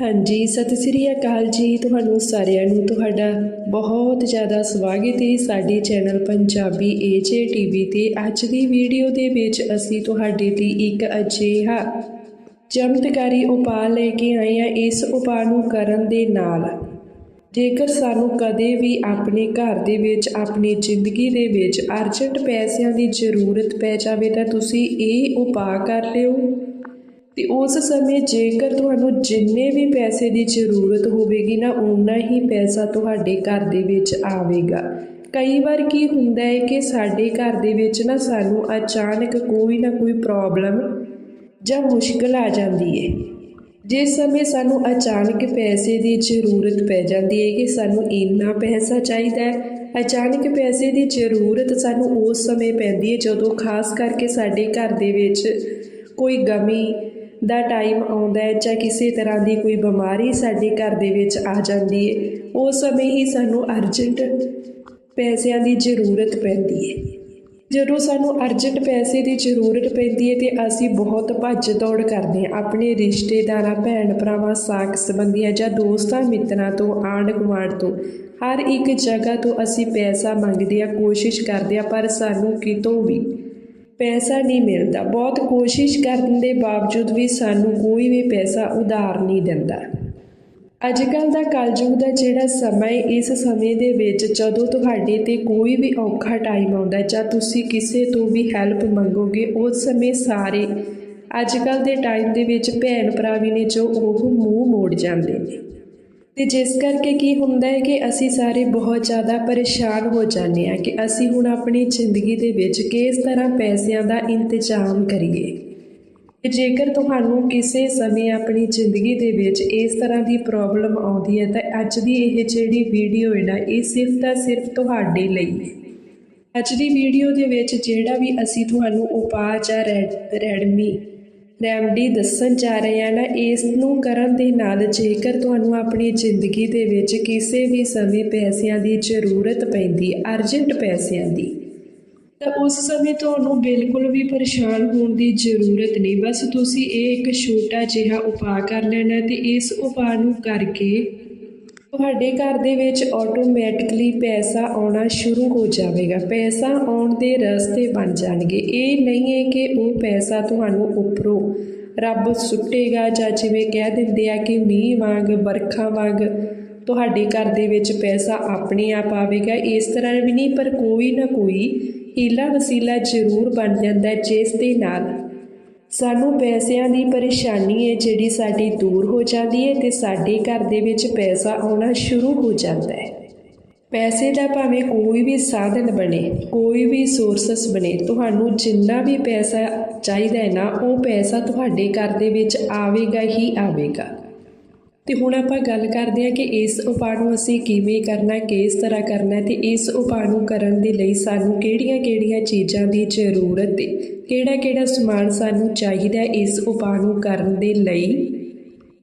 ਹਾਂਜੀ, ਸਤਿ ਸ੍ਰੀ ਅਕਾਲ ਜੀ। ਤੁਹਾਨੂੰ ਸਾਰਿਆਂ ਨੂੰ ਤੁਹਾਡਾ ਬਹੁਤ ਜ਼ਿਆਦਾ ਸਵਾਗਤ ਹੈ ਸਾਡੇ ਚੈਨਲ ਪੰਜਾਬੀ ਏਜੇ ਟੀਵੀ ਤੇ। ਅੱਜ ਦੀ ਵੀਡੀਓ ਦੇ ਵਿੱਚ ਅਸੀਂ ਤੁਹਾਡੇ ਲਈ ਇੱਕ ਅਜਿਹਾ ਚਮਤਕਾਰੀ ਉਪਾਅ ਲੈ ਕੇ ਆਏ ਹਾਂ। ਇਸ ਉਪਾਅ ਨੂੰ ਕਰਨ ਦੇ ਨਾਲ ਜੇਕਰ ਸਾਨੂੰ ਕਦੇ ਵੀ ਆਪਣੇ ਘਰ ਦੇ ਵਿੱਚ, ਆਪਣੀ ਜ਼ਿੰਦਗੀ ਦੇ ਵਿੱਚ ਅਰਜੈਂਟ ਪੈਸਿਆਂ ਦੀ ਜ਼ਰੂਰਤ ਪੈ ਜਾਵੇ, ਤਾਂ ਤੁਸੀਂ ਇਹ ਉਪਾਅ ਕਰ ਲਿਓ। ਤੇ ਉਸ ਸਮੇਂ ਜੇਕਰ ਤੁਹਾਨੂੰ ਜਿੰਨੇ ਵੀ ਪੈਸੇ ਦੀ ਜ਼ਰੂਰਤ ਹੋਵੇਗੀ ਨਾ ਉਨਾ ਹੀ ਪੈਸਾ ਤੁਹਾਡੇ ਘਰ ਦੇ ਵਿੱਚ ਆਵੇਗਾ। ਕਈ ਵਾਰ ਕੀ ਹੁੰਦਾ ਹੈ ਕਿ ਸਾਡੇ ਘਰ ਦੇ ਵਿੱਚ ਨਾ ਸਾਨੂੰ ਅਚਾਨਕ ਕੋਈ ਨਾ ਕੋਈ ਪ੍ਰੋਬਲਮ ਜਾਂ ਮੁਸ਼ਕਲ ਆ ਜਾਂਦੀ ਹੈ ਜਿਸ ਸਮੇਂ ਸਾਨੂੰ ਅਚਾਨਕ ਪੈਸੇ ਦੀ ਜ਼ਰੂਰਤ ਪੈ ਜਾਂਦੀ ਹੈ ਕਿ ਸਾਨੂੰ ਇੰਨਾ ਪੈਸਾ ਚਾਹੀਦਾ ਹੈ, ਅਚਾਨਕ ਪੈਸੇ ਦੀ ਜ਼ਰੂਰਤ ਸਾਨੂੰ ਉਸ ਸਮੇਂ ਪੈਂਦੀ ਹੈ ਜਦੋਂ ਖਾਸ ਕਰਕੇ ਸਾਡੇ ਘਰ ਦੇ ਵਿੱਚ ਕੋਈ ਗਮੀ ਦਾ ਟਾਈਮ ਆਉਂਦਾ ਹੈ ਜਾਂ ਕਿਸੇ ਤਰ੍ਹਾਂ ਦੀ ਕੋਈ ਬਿਮਾਰੀ ਸਾਡੇ ਘਰ ਦੇ ਵਿੱਚ ਆ ਜਾਂਦੀ ਹੈ ਉਸ ਸਮੇਂ ਹੀ ਸਾਨੂੰ ਅਰਜੈਂਟ ਪੈਸਿਆਂ ਦੀ ਜ਼ਰੂਰਤ ਪੈਂਦੀ ਹੈ। ਜਦੋਂ ਸਾਨੂੰ ਅਰਜੈਂਟ ਪੈਸੇ ਦੀ ਜ਼ਰੂਰਤ ਪੈਂਦੀ ਹੈ ਤੇ ਅਸੀਂ ਬਹੁਤ ਭੱਜ ਦੌੜ ਕਰਦੇ ਹਾਂ, ਆਪਣੇ ਰਿਸ਼ਤੇਦਾਰਾਂ, ਭੈਣ ਭਰਾਵਾਂ, ਸਾਕ ਸੰਬੰਧੀਆਂ ਜਾਂ ਦੋਸਤਾਂ, ਮਿੱਤਰਾਂ ਤੋਂ, ਆਂਢ ਗੁਆਂਢ ਤੋਂ, ਹਰ ਇੱਕ ਜਗ੍ਹਾ ਤੋਂ ਅਸੀਂ ਪੈਸਾ ਮੰਗਦੇ ਆ ਕੋਸ਼ਿਸ਼ ਕਰਦੇ ਆ ਪਰ ਸਾਨੂੰ ਕਿਤੋਂ ਵੀ ਪੈਸਾ ਨਹੀਂ ਮਿਲਦਾ। ਬਹੁਤ ਕੋਸ਼ਿਸ਼ ਕਰਨ ਦੇ ਬਾਵਜੂਦ ਵੀ ਸਾਨੂੰ ਕੋਈ ਵੀ ਪੈਸਾ ਉਧਾਰ ਨਹੀਂ ਦਿੰਦਾ। ਅੱਜ ਕੱਲ ਦਾ ਕਲਯੁਗ ਦਾ ਜਿਹੜਾ ਸਮਾਂ ਹੈ ਇਸ ਸਮੇਂ ਦੇ ਵਿੱਚ ਜਦੋਂ ਤੁਹਾਡੇ ਤੇ ਕੋਈ ਵੀ ਔਖਾ ਟਾਈਮ ਆਉਂਦਾ ਜਾਂ ਤੁਸੀਂ ਕਿਸੇ ਤੋਂ ਵੀ ਹੈਲਪ ਮੰਗੋਗੇ, ਉਸ ਸਮੇਂ ਸਾਰੇ ਅੱਜ ਕੱਲ ਦੇ ਟਾਈਮ ਦੇ ਵਿੱਚ ਭੈਣ ਭਰਾ ਵੀ ਨੇ ਜੋ ਉਹ ਮੂੰਹ ਮੋੜ ਜਾਂਦੇ ਨੇ। ਤੇ ਜਿਸ ਕਰਕੇ ਕੀ ਹੁੰਦਾ ਹੈ ਕਿ ਅਸੀਂ ਸਾਰੇ ਬਹੁਤ ਜ਼ਿਆਦਾ ਪਰੇਸ਼ਾਨ ਹੋ ਜਾਂਦੇ ਹਾਂ ਕਿ ਅਸੀਂ ਹੁਣ ਆਪਣੀ ਜ਼ਿੰਦਗੀ ਦੇ ਵਿੱਚ ਕਿਸ ਤਰ੍ਹਾਂ ਪੈਸਿਆਂ ਦਾ ਇੰਤਜ਼ਾਮ ਕਰੀਏ। ਤੇ ਜੇਕਰ ਤੁਹਾਨੂੰ ਕਿਸੇ ਸਮੇਂ ਆਪਣੀ ਜ਼ਿੰਦਗੀ ਦੇ ਵਿੱਚ ਇਸ ਤਰ੍ਹਾਂ ਦੀ ਪ੍ਰੋਬਲਮ ਆਉਂਦੀ ਹੈ, ਤਾਂ ਅੱਜ ਦੀ ਇਹ ਜਿਹੜੀ ਵੀਡੀਓ ਹੈ ਨਾ, ਇਹ ਸਿਰਫ ਤਾਂ ਸਿਰਫ ਤੁਹਾਡੇ ਲਈ ਹੈ। ਅੱਜ ਦੀ ਵੀਡੀਓ ਦੇ ਵਿੱਚ ਜਿਹੜਾ ਵੀ ਅਸੀਂ ਤੁਹਾਨੂੰ ਉਪਾਅ ਜਾਂ ਰੈਡ- ਰੈਡਮੀ ਰੈਮਡੀ ਦੱਸਣ ਜਾ ਰਹੇ ਹਾਂ ਨਾ, ਇਸ ਨੂੰ ਕਰਨ ਦੇ ਨਾਲ ਜੇਕਰ ਤੁਹਾਨੂੰ ਆਪਣੀ ਜ਼ਿੰਦਗੀ ਦੇ ਵਿੱਚ ਕਿਸੇ ਵੀ ਸਮੇਂ ਪੈਸਿਆਂ ਦੀ ਜ਼ਰੂਰਤ ਪੈਂਦੀ, ਅਰਜੈਂਟ ਪੈਸਿਆਂ ਦੀ, ਤਾਂ ਉਸ ਸਮੇਂ ਤੁਹਾਨੂੰ ਬਿਲਕੁਲ ਵੀ ਪਰੇਸ਼ਾਨ ਹੋਣ ਦੀ ਜ਼ਰੂਰਤ ਨਹੀਂ। ਬਸ ਤੁਸੀਂ ਇਹ ਇੱਕ ਛੋਟਾ ਜਿਹਾ ਉਪਾਅ ਕਰ ਲੈਣਾ ਤੇ ਇਸ ਉਪਾਅ ਨੂੰ ਕਰਕੇ ਤੁਹਾਡੇ ਘਰ ਦੇ ਵਿੱਚ ਆਟੋਮੈਟਿਕਲੀ ਪੈਸਾ ਆਉਣਾ ਸ਼ੁਰੂ ਹੋ ਜਾਵੇਗਾ। ਪੈਸਾ ਆਉਣ ਦੇ ਰਸਤੇ ਬਣ ਜਾਣਗੇ। ਇਹ ਨਹੀਂ ਹੈ ਕਿ ਉਹ ਪੈਸਾ ਤੁਹਾਨੂੰ ਉੱਪਰੋਂ ਰੱਬ ਸੁੱਟੇਗਾ ਜਾਂ ਜਿਵੇਂ ਕਹਿ ਦਿੰਦੇ ਆ ਕਿ ਮੀਂਹ ਵਾਂਗ ਵਰਖਾ ਵਾਂਗ ਤੁਹਾਡੇ ਘਰ ਦੇ ਵਿੱਚ ਪੈਸਾ ਆਪਣੇ ਆਪ ਆਵੇਗਾ। ਇਸ ਤਰ੍ਹਾਂ ਵੀ ਨਹੀਂ, ਪਰ ਕੋਈ ਨਾ ਕੋਈ ਹੀਲਾ ਵਸੀਲਾ ਜ਼ਰੂਰ ਬਣ ਜਾਂਦਾ ਜਿਸ ਦੇ ਨਾਲ ਸਾਨੂੰ ਪੈਸਿਆਂ ਦੀ ਪਰੇਸ਼ਾਨੀ ਹੈ, ਜਿਹੜੀ ਸਾਡੀ ਦੂਰ ਹੋ ਜਾਂਦੀ ਹੈ ਤੇ ਸਾਡੇ ਘਰ ਦੇ ਵਿੱਚ ਪੈਸਾ ਆਉਣਾ ਸ਼ੁਰੂ ਹੋ ਜਾਂਦਾ ਹੈ। ਪੈਸੇ ਦਾ ਭਾਵੇਂ ਕੋਈ ਵੀ ਸਾਧਨ ਬਣੇ, ਕੋਈ ਵੀ ਸੋਰਸਸ ਬਣੇ, ਤੁਹਾਨੂੰ ਜਿੰਨਾ ਵੀ ਪੈਸਾ ਚਾਹੀਦਾ ਹੈ ਨਾ, ਉਹ ਪੈਸਾ ਤੁਹਾਡੇ ਘਰ ਦੇ ਵਿੱਚ ਆਵੇਗਾ ਹੀ ਆਵੇਗਾ। ਤੇ ਹੁਣ ਆਪਾਂ ਗੱਲ ਕਰਦੇ ਹਾਂ ਕਿ ਇਸ ਉਪਾਅ ਨੂੰ ਅਸੀਂ ਕਿਵੇਂ ਕਰਨਾ ਕਿਸ ਤਰ੍ਹਾਂ ਕਰਨਾ ਤੇ ਇਸ ਉਪਾਅ ਨੂੰ ਕਰਨ ਦੇ ਲਈ ਸਾਨੂੰ ਕਿਹੜੀਆਂ-ਕਿਹੜੀਆਂ ਚੀਜ਼ਾਂ ਦੀ ਜ਼ਰੂਰਤ ਹੈ? ਕਿਹੜਾ-ਕਿਹੜਾ ਸਮਾਨ ਸਾਨੂੰ ਚਾਹੀਦਾ ਇਸ ਉਪਾਅ ਨੂੰ ਕਰਨ ਦੇ ਲਈ?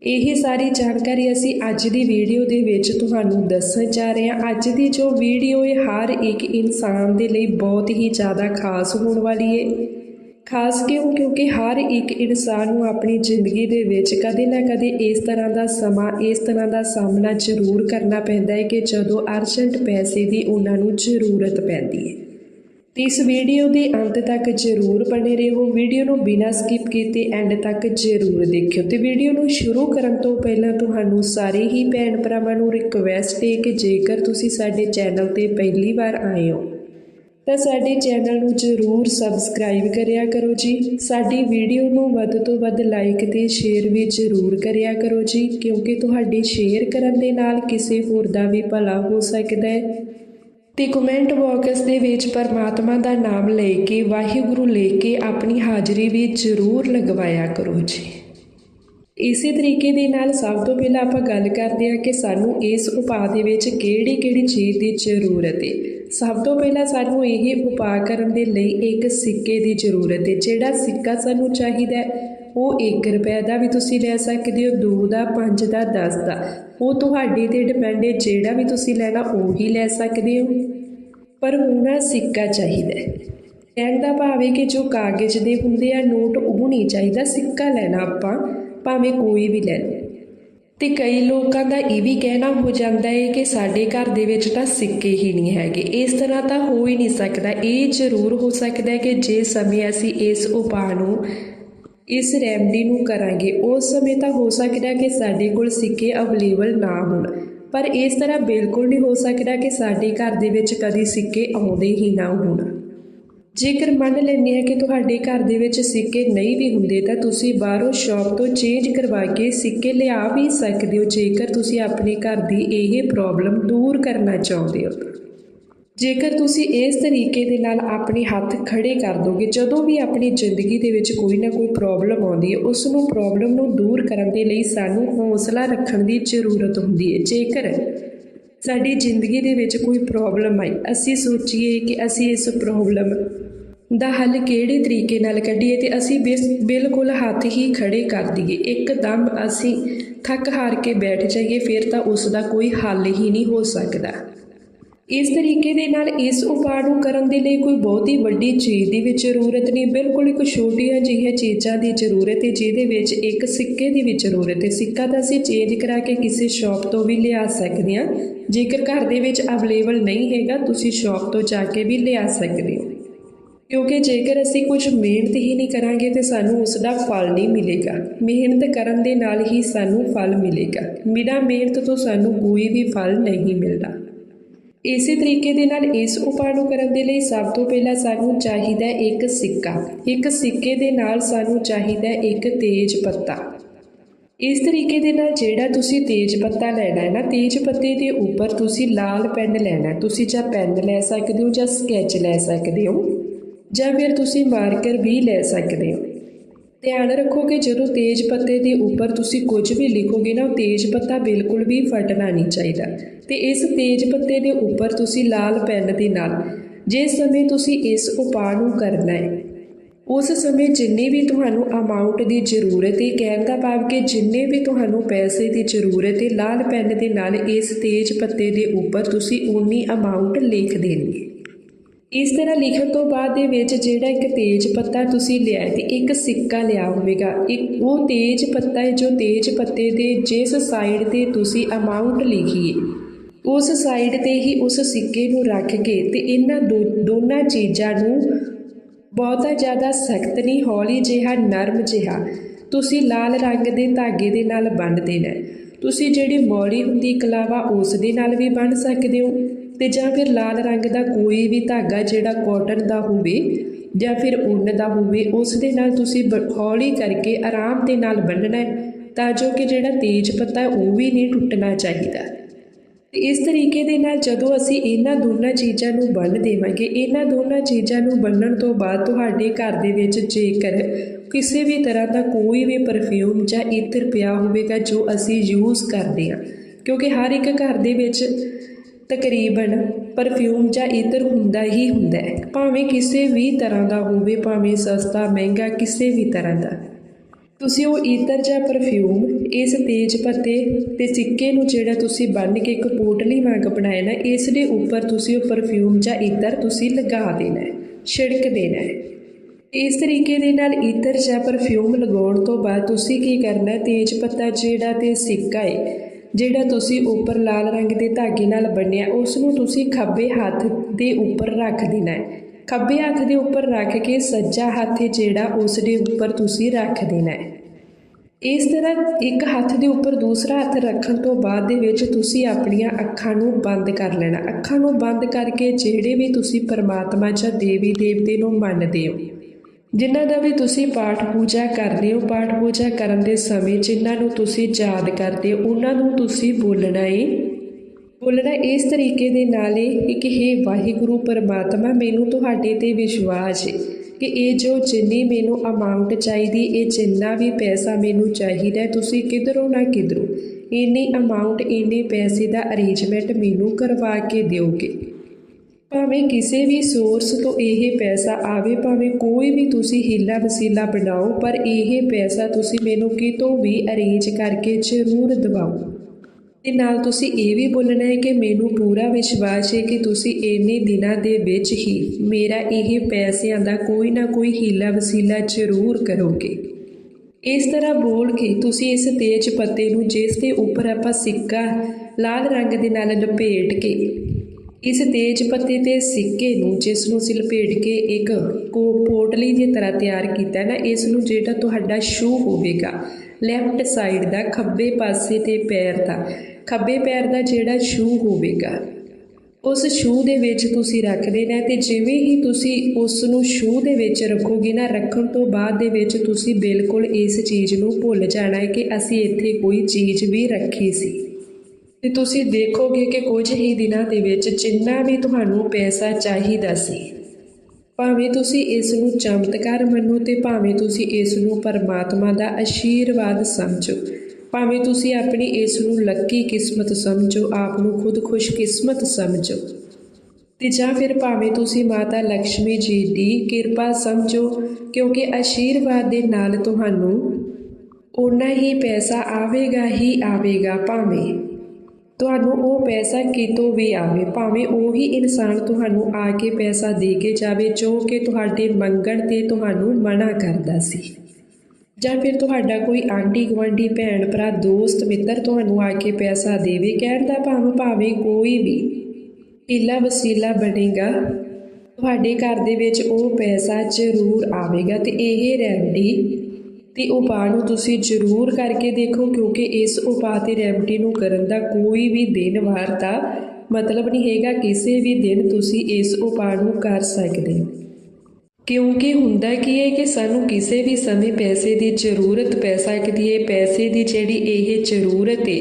ਇਹ ਸਾਰੀ ਜਾਣਕਾਰੀ ਅਸੀਂ ਅੱਜ ਦੀ ਵੀਡੀਓ ਦੇ ਵਿੱਚ ਤੁਹਾਨੂੰ ਦੱਸਣ ਜਾ ਰਹੇ ਹਾਂ। ਅੱਜ ਦੀ ਜੋ ਵੀਡੀਓ ਹੈ, ਹਰ ਇੱਕ ਇਨਸਾਨ ਦੇ ਲਈ ਬਹੁਤ ਹੀ ਜ਼ਿਆਦਾ ਖਾਸ ਹੋਣ ਵਾਲੀ ਹੈ। ਖਾਸ ਕਿਉਂ? ਕਿਉਂਕਿ ਹਰ ਇੱਕ ਇਨਸਾਨ ਨੂੰ ਆਪਣੀ ਜ਼ਿੰਦਗੀ ਦੇ ਵਿੱਚ ਕਦੇ ਨਾ ਕਦੇ ਇਸ ਤਰ੍ਹਾਂ ਦਾ ਸਮਾਂ, ਇਸ ਤਰ੍ਹਾਂ ਦਾ ਸਾਹਮਣਾ ਜ਼ਰੂਰ ਕਰਨਾ ਪੈਂਦਾ ਹੈ ਕਿ ਜਦੋਂ ਅਰਜੈਂਟ ਪੈਸੇ ਦੀ ਉਹਨਾਂ ਨੂੰ ਜ਼ਰੂਰਤ ਪੈਂਦੀ ਹੈ। ਤੇ ਇਸ ਵੀਡੀਓ ਦੇ ਅੰਤ ਤੱਕ ਜ਼ਰੂਰ ਬਣੇ ਰਹੋ। ਵੀਡੀਓ ਨੂੰ ਬਿਨਾਂ ਸਕਿਪ ਕੀਤੇ ਐਂਡ ਤੱਕ ਜ਼ਰੂਰ ਦੇਖਿਓ। ਤੇ ਵੀਡੀਓ ਨੂੰ ਸ਼ੁਰੂ ਕਰਨ ਤੋਂ ਪਹਿਲਾਂ ਤੁਹਾਨੂੰ ਸਾਰੇ ਹੀ ਭੈਣ ਭਰਾਵਾਂ ਨੂੰ ਰਿਕਵੈਸਟ ਹੈ ਕਿ ਜੇਕਰ ਤੁਸੀਂ ਸਾਡੇ ਚੈਨਲ ਤੇ ਪਹਿਲੀ ਵਾਰ ਆਏ ਹੋ ਤਾਂ ਸਾਡੇ ਚੈਨਲ ਨੂੰ ਜ਼ਰੂਰ ਸਬਸਕ੍ਰਾਈਬ ਕਰਿਆ ਕਰੋ ਜੀ। ਸਾਡੀ ਵੀਡੀਓ ਨੂੰ ਵੱਧ ਤੋਂ ਵੱਧ ਲਾਈਕ ਤੇ ਸ਼ੇਅਰ ਵੀ ਜ਼ਰੂਰ ਕਰਿਆ ਕਰੋ ਜੀ, ਕਿਉਂਕਿ ਤੁਹਾਡੇ ਸ਼ੇਅਰ ਕਰਨ ਦੇ ਨਾਲ ਕਿਸੇ ਹੋਰ ਦਾ ਵੀ ਭਲਾ ਹੋ ਸਕਦਾ ਹੈ। ਤੇ ਕਮੈਂਟ ਬਾਕਸ ਦੇ ਵਿੱਚ ਪਰਮਾਤਮਾ ਦਾ ਨਾਮ ਲੈ ਕੇ, ਵਾਹਿਗੁਰੂ ਲੈ ਕੇ ਆਪਣੀ ਹਾਜ਼ਰੀ ਵੀ ਜ਼ਰੂਰ ਲਗਵਾਇਆ ਕਰੋ ਜੀ। ਇਸੇ ਤਰੀਕੇ ਦੇ ਨਾਲ ਸਭ ਤੋਂ ਪਹਿਲਾਂ ਆਪਾਂ ਗੱਲ ਕਰਦੇ ਹਾਂ ਕਿ ਸਾਨੂੰ ਇਸ ਉਪਾਅ ਦੇ ਵਿੱਚ ਕਿਹੜੀ-ਕਿਹੜੀ ਚੀਜ਼ ਦੀ ਜ਼ਰੂਰਤ ਹੈ। ਸਭ ਤੋਂ ਪਹਿਲਾਂ ਸਾਨੂੰ ਇਹ ਉਪਾਅ ਕਰਨ ਦੇ ਲਈ ਇੱਕ ਸਿੱਕੇ ਦੀ ਜ਼ਰੂਰਤ ਹੈ। ਜਿਹੜਾ ਸਿੱਕਾ ਸਾਨੂੰ ਚਾਹੀਦਾ ਹੈ, ਉਹ 1 ਰੁਪਏ ਦਾ ਵੀ ਤੁਸੀਂ ਲੈ ਸਕਦੇ ਹੋ 2 ਦਾ 5 ਦਾ 10 ਦਾ। ਉਹ ਤੁਹਾਡੇ ਤੇ ਡਿਪੈਂਡ ਹੈ, ਜਿਹੜਾ ਵੀ ਤੁਸੀਂ ਲੈਣਾ ਉਹ ਹੀ ਲੈ ਸਕਦੇ ਹੋ। ਪਰ ਹੋਣਾ ਸਿੱਕਾ ਚਾਹੀਦਾ ਹੈ। ਕਹਿਣ ਦਾ ਭਾਵ ਹੈ ਕਿ ਜੋ ਕਾਗਜ਼ ਦੇ ਹੁੰਦੇ ਆ ਨੋਟ ਉਹ ਨਹੀਂ ਚਾਹੀਦਾ। ਸਿੱਕਾ ਲੈਣਾ ਆਪਾਂ, ਭਾਵੇਂ ਕੋਈ ਵੀ ਲੈ ਲਓ। ਤੇ ਕਈ ਲੋਕਾਂ ਦਾ ਇਹ ਵੀ ਕਹਿਣਾ ਹੋ ਜਾਂਦਾ ਹੈ ਕਿ ਸਾਡੇ ਘਰ ਦੇ ਵਿੱਚ ਤਾਂ ਸਿੱਕੇ ਹੀ ਨਹੀਂ ਹੈਗੇ। ਇਸ ਤਰ੍ਹਾਂ ਤਾਂ ਹੋ ਹੀ ਨਹੀਂ ਸਕਦਾ। ਇਹ ਜ਼ਰੂਰ ਹੋ ਸਕਦਾ ਹੈ ਕਿ ਜੇ ਸਮੇਂ ਅਸੀਂ ਇਸ ਉਪਾਅ ਨੂੰ, ਇਸ ਰੈਮਡੀ ਨੂੰ ਕਰਾਂਗੇ, ਉਸ ਸਮੇਂ ਤਾਂ ਹੋ ਸਕਦਾ ਹੈ ਕਿ ਸਾਡੇ ਕੋਲ ਸਿੱਕੇ ਅਵੇਲੇਬਲ ਨਾ ਹੋਣ। ਪਰ ਇਸ ਤਰ੍ਹਾਂ ਬਿਲਕੁਲ ਨਹੀਂ ਹੋ ਸਕਦਾ ਕਿ ਸਾਡੇ ਘਰ ਦੇ ਵਿੱਚ ਕਦੀ ਸਿੱਕੇ ਆਉਂਦੇ ਹੀ ਨਾ ਹੋਣ। ਜੇਕਰ ਮੰਨ ਲੈਂਦੇ ਹਾਂ ਕਿ ਤੁਹਾਡੇ ਘਰ ਦੇ ਵਿੱਚ ਸਿੱਕੇ ਨਹੀਂ ਵੀ ਹੁੰਦੇ, ਤਾਂ ਤੁਸੀਂ ਬਾਹਰੋਂ ਸ਼ਾਪ ਤੋਂ ਚੇਂਜ ਕਰਵਾ ਕੇ ਸਿੱਕੇ ਲਿਆ ਵੀ ਸਕਦੇ ਹੋ, ਜੇਕਰ ਤੁਸੀਂ ਆਪਣੇ ਘਰ ਦੀ ਇਹ ਪ੍ਰੋਬਲਮ ਦੂਰ ਕਰਨਾ ਚਾਹੁੰਦੇ ਹੋ। ਜੇਕਰ ਤੁਸੀਂ ਇਸ ਤਰੀਕੇ ਦੇ ਨਾਲ ਆਪਣੇ ਹੱਥ ਖੜੇ ਕਰ ਦੋਗੇ, ਜਦੋਂ ਵੀ ਆਪਣੀ ਜ਼ਿੰਦਗੀ ਦੇ ਵਿੱਚ ਕੋਈ ਨਾ ਕੋਈ ਪ੍ਰੋਬਲਮ ਆਉਂਦੀ ਹੈ ਉਸ ਨੂੰ ਪ੍ਰੋਬਲਮ ਨੂੰ ਦੂਰ ਕਰਨ ਦੇ ਲਈ ਸਾਨੂੰ ਹੌਸਲਾ ਰੱਖਣ ਦੀ ਜ਼ਰੂਰਤ ਹੁੰਦੀ ਹੈ। ਜੇਕਰ ਸਾਡੀ ਜ਼ਿੰਦਗੀ ਦੇ ਵਿੱਚ ਕੋਈ ਪ੍ਰੋਬਲਮ ਆਈ, ਅਸੀਂ ਸੋਚੀਏ ਕਿ ਅਸੀਂ ਇਸ ਪ੍ਰੋਬਲਮ ਦਾ ਹੱਲ ਕਿਹੜੇ ਤਰੀਕੇ ਨਾਲ ਕੱਢੀਏ ਤੇ ਅਸੀਂ ਬਿਸ- ਬਿਲਕੁਲ ਹੱਥ ਹੀ ਖੜੇ ਕਰ ਦਈਏ। ਇੱਕਦਮ ਅਸੀਂ ਥੱਕ ਹਾਰ ਕੇ ਬੈਠ ਜਾਈਏ, ਫਿਰ ਤਾਂ ਉਸ ਦਾ ਕੋਈ ਹੱਲ ਹੀ ਨਹੀਂ ਹੋ ਸਕਦਾ। ਇਸ ਤਰੀਕੇ ਦੇ ਨਾਲ ਇਸ ਉਪਾਅ ਨੂੰ ਕਰਨ ਦੇ ਲਈ ਕੋਈ ਬਹੁਤ ਹੀ ਵੱਡੀ ਚੀਜ਼ ਦੀ ਵੀ ਜ਼ਰੂਰਤ ਨਹੀਂ, ਬਿਲਕੁਲ ਇੱਕ ਛੋਟੀਆਂ ਜਿਹੀਆਂ ਚੀਜ਼ਾਂ ਦੀ ਜ਼ਰੂਰਤ ਹੈ, ਜਿਹਦੇ ਵਿੱਚ ਇੱਕ ਸਿੱਕੇ ਦੀ ਵੀ ਜ਼ਰੂਰਤ ਹੈ। ਸਿੱਕਾ ਤਾਂ ਅਸੀਂ ਚੇਂਜ ਕਰਾ ਕੇ ਕਿਸੇ ਸ਼ਾਪ ਤੋਂ ਵੀ ਲਿਆ ਸਕਦੇ ਹਾਂ। ਜੇਕਰ ਘਰ ਦੇ ਵਿੱਚ ਅਵੇਲੇਬਲ ਨਹੀਂ ਹੈਗਾ, ਤੁਸੀਂ ਸ਼ਾਪ ਤੋਂ ਜਾ ਕੇ ਵੀ ਲਿਆ ਸਕਦੇ ਹੋ। ਕਿਉਂਕਿ ਜੇਕਰ ਅਸੀਂ ਕੁਝ ਮਿਹਨਤ ਹੀ ਨਹੀਂ ਕਰਾਂਗੇ ਤੇ ਸਾਨੂੰ ਉਸ ਦਾ ਫਲ ਨਹੀਂ ਮਿਲੇਗਾ। ਮਿਹਨਤ ਕਰਨ ਦੇ ਨਾਲ ਹੀ ਸਾਨੂੰ ਫਲ ਮਿਲੇਗਾ। ਬਿਨਾਂ ਮਿਹਨਤ ਤੋਂ ਸਾਨੂੰ ਕੋਈ ਵੀ ਫਲ ਨਹੀਂ ਮਿਲਦਾ। ਇਸੇ ਤਰੀਕੇ ਦੇ ਨਾਲ ਇਸ ਉਪਾਅ ਨੂੰ ਕਰਨ ਦੇ ਲਈ ਸਭ ਤੋਂ ਪਹਿਲਾਂ ਸਾਨੂੰ ਚਾਹੀਦਾ ਇੱਕ ਸਿੱਕਾ। ਇੱਕ ਸਿੱਕੇ ਦੇ ਨਾਲ ਸਾਨੂੰ ਚਾਹੀਦਾ ਇੱਕ ਤੇਜ ਪੱਤਾ। ਇਸ ਤਰੀਕੇ ਦੇ ਨਾਲ ਜਿਹੜਾ ਤੁਸੀਂ ਤੇਜ ਪੱਤਾ ਲੈਣਾ ਹੈ ਨਾ, ਤੇਜ ਪੱਤੇ ਦੇ ਉੱਪਰ ਤੁਸੀਂ ਲਾਲ ਪੈਨ ਲੈਣਾ ਤੁਸੀਂ ਜਾਂ ਪੈਨ ਲੈ ਸਕਦੇ ਹੋ ਜਾਂ ਸਕੈਚ ਲੈ ਸਕਦੇ ਹੋ। ਜਾਂ ਫਿਰ ਤੁਸੀਂ ਮਾਰਕਰ ਵੀ ਲੈ ਸਕਦੇ ਹੋ। ਧਿਆਨ ਰੱਖੋ ਕਿ ਜਦੋਂ ਤੇਜ ਪੱਤੇ ਦੇ ਉੱਪਰ ਤੁਸੀਂ ਕੁਝ ਵੀ ਲਿਖੋਗੇ ਨਾ, ਉਹ ਤੇਜ ਪੱਤਾ ਬਿਲਕੁਲ ਵੀ ਫਟਣਾ ਨਹੀਂ ਚਾਹੀਦਾ। ਤੇ ਇਸ ਤੇਜ ਪੱਤੇ ਦੇ ਉੱਪਰ ਤੁਸੀਂ ਲਾਲ ਪੈਨ ਦੇ ਨਾਲ ਜਿਸ ਸਮੇਂ ਤੁਸੀਂ ਇਸ ਉਪਾਅ ਨੂੰ ਕਰਨਾ ਹੈ, ਉਸ ਸਮੇਂ ਜਿੰਨੀ ਵੀ ਤੁਹਾਨੂੰ ਅਮਾਉਂਟ ਦੀ ਜ਼ਰੂਰਤ ਹੈ, ਕਹਿਣ ਦਾ ਭਾਵ ਕਿ ਜਿੰਨੇ ਵੀ ਤੁਹਾਨੂੰ ਪੈਸੇ ਦੀ ਜ਼ਰੂਰਤ ਹੈ, ਲਾਲ ਪੈਨ ਦੇ ਨਾਲ ਇਸ ਤੇਜ ਪੱਤੇ ਦੇ ਉੱਪਰ ਤੁਸੀਂ ਉਨੀ ਅਮਾਉਂਟ ਲਿਖ ਦੇਣੀ ਹੈ ਇਸ ਤਰ੍ਹਾਂ ਲਿਖਣ ਤੋਂ ਬਾਅਦ ਦੇ ਵਿੱਚ ਜਿਹੜਾ ਇੱਕ ਤੇਜ ਪੱਤਾ ਤੁਸੀਂ ਲਿਆ ਹੈ ਤੇ ਇੱਕ ਸਿੱਕਾ ਲਿਆ ਹੋਵੇਗਾ। ਇੱਕ ਉਹ ਤੇਜ ਪੱਤਾ ਹੈ ਜੋ ਤੇਜ ਪੱਤੇ ਦੇ ਜਿਸ ਸਾਈਡ ਤੇ ਤੁਸੀਂ ਅਮਾਉਂਟ ਲਿਖੀਏ ਉਸ ਸਾਈਡ ਤੇ ਹੀ ਉਸ ਸਿੱਕੇ ਨੂੰ ਰੱਖ ਕੇ ਤੇ ਇਹਨਾਂ ਦੋ ਦੋਨਾਂ ਚੀਜ਼ਾਂ ਨੂੰ ਬਹੁਤਾ ਜ਼ਿਆਦਾ ਸਖਤ ਨਹੀਂ, ਹੌਲੀ ਜਿਹਾ, ਨਰਮ ਜਿਹਾ ਤੁਸੀਂ ਲਾਲ ਰੰਗ ਦੇ ਧਾਗੇ ਦੇ ਨਾਲ ਬੰਨ੍ਹ ਦੇਣਾ ਤੁਸੀਂ ਜਿਹੜੀ ਮੌਲੀ ਹੁੰਦੀ, ਕਲਾਵਾ ਉਸ ਦੇ ਨਾਲ ਵੀ ਬੰਨ੍ਹ ਸਕਦੇ ਹੋ। ਤੇ ਜਾਂ ਫਿਰ ਲਾਲ ਰੰਗ ਦਾ ਕੋਈ ਵੀ ਧਾਗਾ ਜਿਹੜਾ ਕਾਟਨ ਦਾ ਹੋਵੇ ਜਾਂ ਫਿਰ ਉੱਨ ਦਾ ਹੋਵੇ ਉਸ ਦੇ ਨਾਲ ਤੁਸੀਂ ਬ- ਹੌਲੀ ਕਰਕੇ ਆਰਾਮ ਦੇ ਨਾਲ ਬੰਨਣਾ ਹੈ ਤਾਂ ਜੋ ਕਿ ਜਿਹੜਾ ਤੇਜ ਪੱਤਾ ਉਹ ਵੀ ਨਹੀਂ ਟੁੱਟਣਾ ਚਾਹੀਦਾ। ਇਸ ਤਰੀਕੇ ਦੇ ਨਾਲ ਜਦੋਂ ਅਸੀਂ ਇਹਨਾਂ ਦੋਨਾਂ ਚੀਜ਼ਾਂ ਨੂੰ ਬੰਨ ਦੇਵਾਂਗੇ, ਇਹਨਾਂ ਦੋਨਾਂ ਚੀਜ਼ਾਂ ਨੂੰ ਬੰਨਣ ਤੋਂ ਬਾਅਦ ਤੁਹਾਡੇ ਘਰ ਦੇ ਵਿੱਚ ਜੇਕਰ ਕਿਸੇ ਵੀ ਤਰ੍ਹਾਂ ਦਾ ਕੋਈ ਵੀ ਪਰਫਿਊਮ ਜਾਂ ਇਤਰ ਪਿਆ ਹੋਵੇਗਾ ਜੋ ਅਸੀਂ ਯੂਜ਼ ਕਰਦੇ ਹਾਂ, ਕਿਉਂਕਿ ਹਰ ਇੱਕ ਘਰ ਦੇ ਵਿੱਚ ਤਕਰੀਬਨ ਪਰਫਿਊਮ ਜਾਂ ਇਤਰ ਹੁੰਦਾ ਹੀ ਹੁੰਦਾ ਹੈ। ਭਾਵੇਂ ਕਿਸੇ ਵੀ ਤਰ੍ਹਾਂ ਦਾ ਹੋਵੇ, ਭਾਵੇਂ ਸਸਤਾ, ਮਹਿੰਗਾ, ਕਿਸੇ ਵੀ ਤਰ੍ਹਾਂ ਦਾ। ਤੁਸੀਂ ਉਹ ਈਤਰ ਜਾਂ ਪਰਫਿਊਮ ਇਸ ਤੇਜ ਪੱਤੇ ਤੇ ਸਿੱਕੇ ਨੂੰ ਜਿਹੜਾ ਤੁਸੀਂ ਬੰਨ੍ਹ ਕੇ ਇੱਕ ਪੋਟਲੀ ਵਾਂਗ ਬਣਾਇਆ ਨਾ ਇਸ ਦੇ ਉੱਪਰ ਤੁਸੀਂ ਉਹ ਪਰਫਿਊਮ ਜਾਂ ਈਤਰ ਤੁਸੀਂ ਲਗਾ ਦੇਣਾ ਹੈ, ਛਿੜਕ ਦੇਣਾ ਹੈ। ਇਸ ਤਰੀਕੇ ਦੇ ਨਾਲ ਈਤਰ ਜਾਂ ਪਰਫਿਊਮ ਲਗਾਉਣ ਤੋਂ ਬਾਅਦ ਤੁਸੀਂ ਕੀ ਕਰਨਾ, ਤੇਜ ਪੱਤਾ ਜਿਹੜਾ ਤੇ ਸਿੱਕਾ ਹੈ ਜਿਹੜਾ ਤੁਸੀਂ ਉੱਪਰ ਲਾਲ ਰੰਗ ਦੇ ਧਾਗੇ ਨਾਲ ਬੰਨਿਆ ਉਸ ਨੂੰ ਤੁਸੀਂ ਖੱਬੇ ਹੱਥ ਦੇ ਉੱਪਰ ਰੱਖ ਦੇਣਾ ਹੈ। ਖੱਬੇ ਹੱਥ ਦੇ ਉੱਪਰ ਰੱਖ ਕੇ ਸੱਜਾ ਹੱਥ ਜਿਹੜਾ ਉਸ ਦੇ ਉੱਪਰ ਤੁਸੀਂ ਰੱਖ ਦੇਣਾ ਹੈ। ਇਸ ਤਰ੍ਹਾਂ ਇੱਕ ਹੱਥ ਦੇ ਉੱਪਰ ਦੂਸਰਾ ਹੱਥ ਰੱਖਣ ਤੋਂ ਬਾਅਦ ਦੇ ਵਿੱਚ ਤੁਸੀਂ ਆਪਣੀਆਂ ਅੱਖਾਂ ਨੂੰ ਬੰਦ ਕਰ ਲੈਣਾ। ਅੱਖਾਂ ਨੂੰ ਬੰਦ ਕਰਕੇ ਜਿਹੜੇ ਵੀ ਤੁਸੀਂ ਪਰਮਾਤਮਾ ਜਾਂ ਦੇਵੀ ਦੇਵਤੇ ਨੂੰ ਮੰਨਦੇ ਹੋ। ਜਿਨ੍ਹਾਂ ਦਾ ਵੀ ਤੁਸੀਂ ਪਾਠ ਪੂਜਾ ਕਰਦੇ ਹੋ ਪਾਠ ਪੂਜਾ ਕਰਨ ਦੇ ਸਮੇਂ ਜਿਨ੍ਹਾਂ ਨੂੰ ਤੁਸੀਂ ਯਾਦ ਕਰਦੇ ਹੋ, ਉਹਨਾਂ ਨੂੰ ਤੁਸੀਂ ਬੋਲਣਾ ਹੈ ਬੋਲਣਾ ਇਸ ਤਰੀਕੇ ਦੇ ਨਾਲ ਹੈ ਕਿ ਹੇ ਵਾਹਿਗੁਰੂ ਪਰਮਾਤਮਾ, ਮੈਨੂੰ ਤੁਹਾਡੇ ਤੇ ਵਿਸ਼ਵਾਸ ਹੈ ਕਿ ਇਹ ਜੋ ਜਿੰਨੀ ਮੈਨੂੰ ਅਮਾਉਂਟ ਚਾਹੀਦੀ, ਇਹ ਜਿੰਨਾ ਵੀ ਪੈਸਾ ਮੈਨੂੰ ਚਾਹੀਦਾ ਤੁਸੀਂ ਕਿਧਰੋਂ ਨਾ ਕਿਧਰੋਂ ਇੰਨੀ ਅਮਾਉਂਟ ਇੰਨੇ ਪੈਸੇ ਦਾ ਅਰੇਂਜਮੈਂਟ ਮੈਨੂੰ ਕਰਵਾ ਕੇ ਦਿਓਗੇ। ਭਾਵੇਂ ਕਿਸੇ ਵੀ ਸੋਰਸ ਤੋਂ ਇਹ ਪੈਸਾ ਆਵੇ, ਭਾਵੇਂ ਕੋਈ ਵੀ ਤੁਸੀਂ ਹੀਲਾ ਵਸੀਲਾ ਬਣਾਓ, ਪਰ ਇਹ ਪੈਸਾ ਤੁਸੀਂ ਮੈਨੂੰ ਕਿਤੋਂ ਵੀ ਅਰੇਂਜ ਕਰਕੇ ਜ਼ਰੂਰ ਦਿਵਾਓ। ਤੇ ਨਾਲ ਤੁਸੀਂ ਇਹ ਵੀ ਬੋਲਣਾ ਹੈ ਕਿ ਮੈਨੂੰ ਪੂਰਾ ਵਿਸ਼ਵਾਸ ਹੈ ਕਿ ਤੁਸੀਂ ਇੰਨੇ ਦਿਨਾਂ ਦੇ ਵਿੱਚ ਹੀ ਮੇਰਾ ਇਹ ਪੈਸਿਆਂ ਦਾ ਕੋਈ ਨਾ ਕੋਈ ਹੀਲਾ ਵਸੀਲਾ ਜ਼ਰੂਰ ਕਰੋਗੇ। ਇਸ ਤਰ੍ਹਾਂ ਬੋਲ ਕੇ ਤੁਸੀਂ ਇਸ ਤੇਜ ਪੱਤੇ ਨੂੰ ਜਿਸ ਦੇ ਉੱਪਰ ਆਪਾਂ ਸਿੱਕਾ ਲਾਲ ਰੰਗ ਦੇ ਨਾਲ ਲਪੇਟ ਕੇ ਇਸ ਤੇਜ ਪੱਤੇ ਤੇ ਸਿੱਕੇ ਨੂੰ ਜਿਸ ਨੂੰ ਅਸੀਂ ਲਪੇਟ ਕੇ ਇੱਕ ਕੋ ਪੋਟਲੀ ਦੀ ਤਰ੍ਹਾਂ ਤਿਆਰ ਕੀਤਾ ਨਾ ਇਸ ਨੂੰ ਜਿਹੜਾ ਤੁਹਾਡਾ ਸ਼ੂ ਹੋਵੇਗਾ ਲੈਫਟ ਸਾਈਡ ਦਾ ਖੱਬੇ ਪਾਸੇ ਤੇ ਪੈਰ ਦਾ, ਖੱਬੇ ਪੈਰ ਦਾ ਜਿਹੜਾ ਸ਼ੂ ਹੋਵੇਗਾ। ਉਸ ਸ਼ੂ ਦੇ ਵਿੱਚ ਤੁਸੀਂ ਰੱਖ ਦੇਣਾ ਹੈ ਤੇ ਜਿਵੇਂ ਹੀ ਤੁਸੀਂ ਉਸ ਨੂੰ ਸ਼ੂ ਦੇ ਵਿੱਚ ਰੱਖੋਗੇ ਨਾ, ਰੱਖਣ ਤੋਂ ਬਾਅਦ ਦੇ ਵਿੱਚ ਤੁਸੀਂ ਬਿਲਕੁਲ ਇਸ ਚੀਜ਼ ਨੂੰ ਭੁੱਲ ਜਾਣਾ ਹੈ ਕਿ ਅਸੀਂ ਇੱਥੇ ਕੋਈ ਚੀਜ਼ ਵੀ ਰੱਖੀ ਸੀ। ਤੇ ਤੁਸੀਂ ਦੇਖੋਗੇ ਕਿ ਕੁਝ ਹੀ ਦਿਨਾਂ ਦੇ ਵਿੱਚ ਜਿੰਨਾ ਵੀ ਤੁਹਾਨੂੰ ਪੈਸਾ ਚਾਹੀਦਾ ਸੀ, ਭਾਵੇਂ ਤੁਸੀਂ ਇਸ ਨੂੰ ਚਮਤਕਾਰ ਮੰਨੋ ਤੇ ਭਾਵੇਂ ਤੁਸੀਂ ਇਸ ਨੂੰ ਪਰਮਾਤਮਾ ਦਾ ਆਸ਼ੀਰਵਾਦ ਸਮਝੋ, ਭਾਵੇਂ ਤੁਸੀਂ ਆਪਣੀ ਇਸ ਨੂੰ ਲੱਕੀ ਕਿਸਮਤ ਸਮਝੋ, ਆਪ ਨੂੰ ਖੁਦ ਖੁਸ਼ਕਿਸਮਤ ਸਮਝੋ, ਤੇ ਜਾਂ ਫਿਰ ਭਾਵੇਂ ਤੁਸੀਂ ਮਾਤਾ ਲక్ష్ਮੀ ਜੀ ਦੀ ਕਿਰਪਾ ਸਮਝੋ, ਕਿਉਂਕਿ ਆਸ਼ੀਰਵਾਦ ਦੇ ਨਾਲ ਤੁਹਾਨੂੰ ਓਨਾ ਹੀ ਪੈਸਾ ਆਵੇਗਾ ਹੀ ਆਵੇਗਾ ਭਾਵੇਂ। ਤੁਹਾਨੂੰ ਉਹ ਪੈਸਾ ਕਿਤੋਂ ਵੀ ਆਵੇ, ਭਾਵੇਂ ਉਹੀ ਇਨਸਾਨ ਤੁਹਾਨੂੰ ਆ ਕੇ ਪੈਸਾ ਦੇ ਕੇ ਜਾਵੇ, ਜੋ ਕਿ ਤੁਹਾਡੇ ਮੰਗਣ ਤੇ ਤੁਹਾਨੂੰ ਮਨਾ ਕਰਦਾ ਸੀ। ਜਾਂ ਫਿਰ ਤੁਹਾਡਾ ਕੋਈ ਆਂਢੀ ਗੁਆਂਢੀ ਭੈਣ ਭਰਾ ਦੋਸਤ, ਮਿੱਤਰ ਤੁਹਾਨੂੰ ਆ ਕੇ ਪੈਸਾ ਦੇਵੇ, ਕਹਿਣ ਦਾ ਭਾਵ ਭਾਵੇਂ ਕੋਈ ਵੀ ਇਲਾ ਵਸੀਲਾ ਬਣੇਗਾ, ਤੁਹਾਡੇ ਘਰ ਦੇ ਵਿੱਚ ਉਹ ਪੈਸਾ ਜ਼ਰੂਰ ਆਵੇਗਾ ਤੇ ਇਹ ਰੈਮਡੀ ਤੇ ਉਪਾਅ ਨੂੰ ਤੁਸੀਂ ਜ਼ਰੂਰ ਕਰਕੇ ਦੇਖੋ, ਕਿਉਂਕਿ ਇਸ ਉਪਾਅ ਤੇ ਰੈਮਡੀ ਨੂੰ ਕਰਨ ਦਾ ਕੋਈ ਵੀ ਦਿਨ ਵਾਰ ਦਾ ਮਤਲਬ ਨਹੀਂ ਹੈਗਾ। ਕਿਸੇ ਵੀ ਦਿਨ ਤੁਸੀਂ ਇਸ ਉਪਾਅ ਨੂੰ ਕਰ ਸਕਦੇ ਹੋ। ਕਿਉਂਕਿ ਹੁੰਦਾ ਕੀ ਹੈ ਕਿ ਸਾਨੂੰ ਕਿਸੇ ਵੀ ਸਮੇਂ ਪੈਸੇ ਦੀ ਜ਼ਰੂਰਤ ਪੈ ਸਕਦੀ ਹੈ। ਪੈਸੇ ਦੀ ਜਿਹੜੀ ਇਹ ਜ਼ਰੂਰਤ ਹੈ,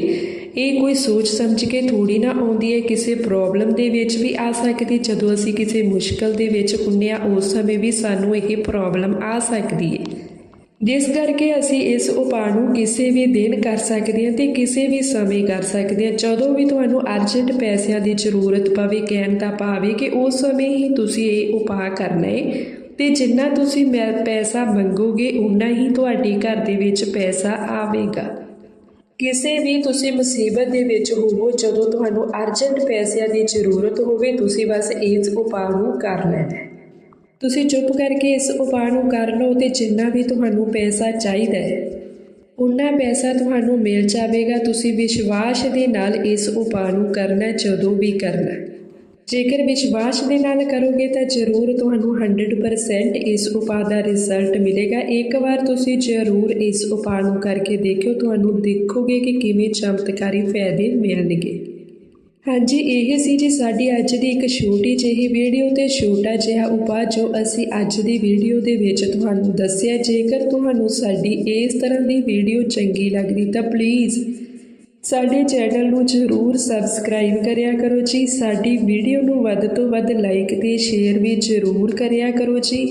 ਇਹ ਕੋਈ ਸੋਚ ਸਮਝ ਕੇ ਥੋੜੀ ਨਾ ਆਉਂਦੀ ਹੈ। ਕਿਸੇ ਪ੍ਰੋਬਲਮ ਦੇ ਵਿੱਚ ਵੀ ਆ ਸਕਦੀ, ਜਦੋਂ ਅਸੀਂ ਕਿਸੇ ਮੁਸ਼ਕਲ ਦੇ ਵਿੱਚ ਹੁੰਨੇ ਆ ਉਸ ਸਮੇਂ ਵੀ ਸਾਨੂੰ ਇਹ ਪ੍ਰੋਬਲਮ ਆ ਸਕਦੀ ਹੈ। ਜਿਸ ਕਰਕੇ ਅਸੀਂ ਇਸ ਉਪਾਅ ਨੂੰ ਕਿਸੇ ਵੀ ਦਿਨ ਕਰ ਸਕਦੇ ਹਾਂ ਤੇ ਕਿਸੇ ਵੀ ਸਮੇਂ ਕਰ ਸਕਦੇ ਹਾਂ। ਜਦੋਂ ਵੀ ਤੁਹਾਨੂੰ ਅਰਜੈਂਟ ਪੈਸਿਆਂ ਦੀ ਜ਼ਰੂਰਤ ਪਵੇ, ਕਹਿਣ ਦਾ ਭਾਵ ਹੈ ਕਿ ਉਸ ਸਮੇਂ ਹੀ ਤੁਸੀਂ ਇਹ ਉਪਾਅ ਕਰਨਾ ਹੈ ਤੇ ਜਿੰਨਾ ਤੁਸੀਂ ਮੈ- ਪੈਸਾ ਮੰਗੋਗੇ ਉਨਾ ਹੀ ਤੁਹਾਡੇ ਘਰ ਦੇ ਵਿੱਚ ਪੈਸਾ ਆਵੇਗਾ। ਕਿਸੇ ਵੀ ਤੁਸੀਂ ਮੁਸੀਬਤ ਦੇ ਵਿੱਚ ਹੋਵੋ, ਜਦੋਂ ਤੁਹਾਨੂੰ ਅਰਜੈਂਟ ਪੈਸਿਆਂ ਦੀ ਜ਼ਰੂਰਤ ਹੋਵੇ, ਤੁਸੀਂ ਬਸ ਇਸ ਉਪਾਅ ਨੂੰ ਕਰ ਲੈਣਾ ਹੈ ਤੁਸੀਂ ਚੁੱਪ ਕਰਕੇ ਇਸ ਉਪਾਅ ਨੂੰ ਕਰ ਲਓ ਤੇ ਜਿੰਨਾ ਵੀ ਤੁਹਾਨੂੰ ਪੈਸਾ ਚਾਹੀਦਾ ਹੈ ਉਨਾ ਪੈਸਾ ਤੁਹਾਨੂੰ ਮਿਲ ਜਾਵੇਗਾ। ਤੁਸੀਂ ਵਿਸ਼ਵਾਸ ਦੇ ਨਾਲ ਇਸ ਉਪਾਅ ਨੂੰ ਕਰਨਾ ਜਦੋਂ ਵੀ ਕਰਨਾ ਜੇਕਰ ਵਿਸ਼ਵਾਸ ਦੇ ਨਾਲ ਕਰੋਗੇ ਤਾਂ ਜ਼ਰੂਰ ਤੁਹਾਨੂੰ 100% ਇਸ ਉਪਾਅ ਦਾ ਰਿਜ਼ਲਟ ਮਿਲੇਗਾ। ਇੱਕ ਵਾਰ ਤੁਸੀਂ ਜ਼ਰੂਰ ਇਸ ਉਪਾਅ ਨੂੰ ਕਰਕੇ ਦੇਖਿਓ, ਤੁਹਾਨੂੰ ਦੇਖੋਗੇ ਕਿ ਕਿਵੇਂ ਚਮਤਕਾਰੀ ਫਾਇਦੇ ਮਿਲਣਗੇ। ਹਾਂਜੀ, ਇਹ ਸੀ ਜੀ ਸਾਡੀ ਅੱਜ ਦੀ ਇੱਕ ਛੋਟੀ ਜਿਹੀ ਵੀਡੀਓ ਤੇ ਛੋਟਾ ਜਿਹਾ ਉਪਾਅ ਜੋ ਅਸੀਂ ਅੱਜ ਦੀ ਵੀਡੀਓ ਦੇ ਵਿੱਚ ਤੁਹਾਨੂੰ ਦੱਸਿਆ। ਜੇਕਰ ਤੁਹਾਨੂੰ ਸਾਡੀ ਇਸ ਤਰ੍ਹਾਂ ਦੀ ਵੀਡੀਓ ਚੰਗੀ ਲੱਗਦੀ ਤਾਂ ਪਲੀਜ਼ ਸਾਡੇ ਚੈਨਲ ਨੂੰ ਜ਼ਰੂਰ ਸਬਸਕ੍ਰਾਈਬ ਕਰਿਆ ਕਰੋ ਜੀ। ਸਾਡੀ ਵੀਡੀਓ ਨੂੰ ਵੱਧ ਤੋਂ ਵੱਧ ਲਾਈਕ ਤੇ ਸ਼ੇਅਰ ਵੀ ਜ਼ਰੂਰ ਕਰਿਆ ਕਰੋ ਜੀ।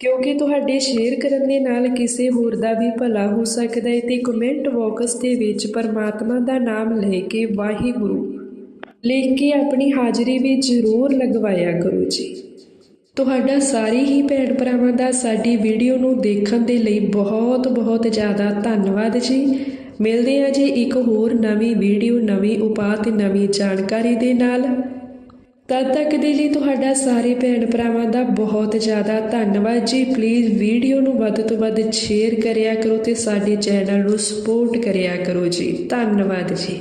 ਕਿਉਂਕਿ ਤੁਹਾਡੇ ਸ਼ੇਅਰ ਕਰਨ ਦੇ ਨਾਲ ਕਿਸੇ ਹੋਰ ਦਾ ਵੀ ਭਲਾ ਹੋ ਸਕਦਾ ਹੈ ਤੇ ਕਮੈਂਟ ਬਾਕਸ ਦੇ ਵਿੱਚ ਪਰਮਾਤਮਾ ਦਾ ਨਾਮ ਲੈ ਕੇ ਵਾਹਿਗੁਰੂ ਲਿਖ ਕੇ ਆਪਣੀ ਹਾਜ਼ਰੀ ਵੀ ਜ਼ਰੂਰ ਲਗਵਾਇਆ ਕਰੋ ਜੀ। ਤੁਹਾਡਾ ਸਾਰੇ ਹੀ ਭੈਣ ਭਰਾਵਾਂ ਦਾ ਸਾਡੀ ਵੀਡੀਓ ਨੂੰ ਦੇਖਣ ਦੇ ਲਈ ਬਹੁਤ ਬਹੁਤ ਜ਼ਿਆਦਾ ਧੰਨਵਾਦ ਜੀ। ਮਿਲਦੇ ਹਾਂ ਜੀ ਇੱਕ ਹੋਰ ਨਵੀਂ ਵੀਡੀਓ, ਨਵੀਂ ਉਪਾਅ ਤੇ ਨਵੀਂ ਜਾਣਕਾਰੀ ਦੇ ਨਾਲ। ਤਦ ਤੱਕ ਦੇ ਲਈ ਤੁਹਾਡਾ ਸਾਰੇ ਭੈਣ ਭਰਾਵਾਂ ਦਾ ਬਹੁਤ ਜ਼ਿਆਦਾ ਧੰਨਵਾਦ ਜੀ। ਪਲੀਜ਼ ਵੀਡੀਓ ਨੂੰ ਵੱਧ ਤੋਂ ਵੱਧ ਸ਼ੇਅਰ ਕਰਿਆ ਕਰੋ ਤੇ ਸਾਡੇ ਚੈਨਲ ਨੂੰ ਸਪੋਰਟ ਕਰਿਆ ਕਰੋ ਜੀ। ਧੰਨਵਾਦ ਜੀ।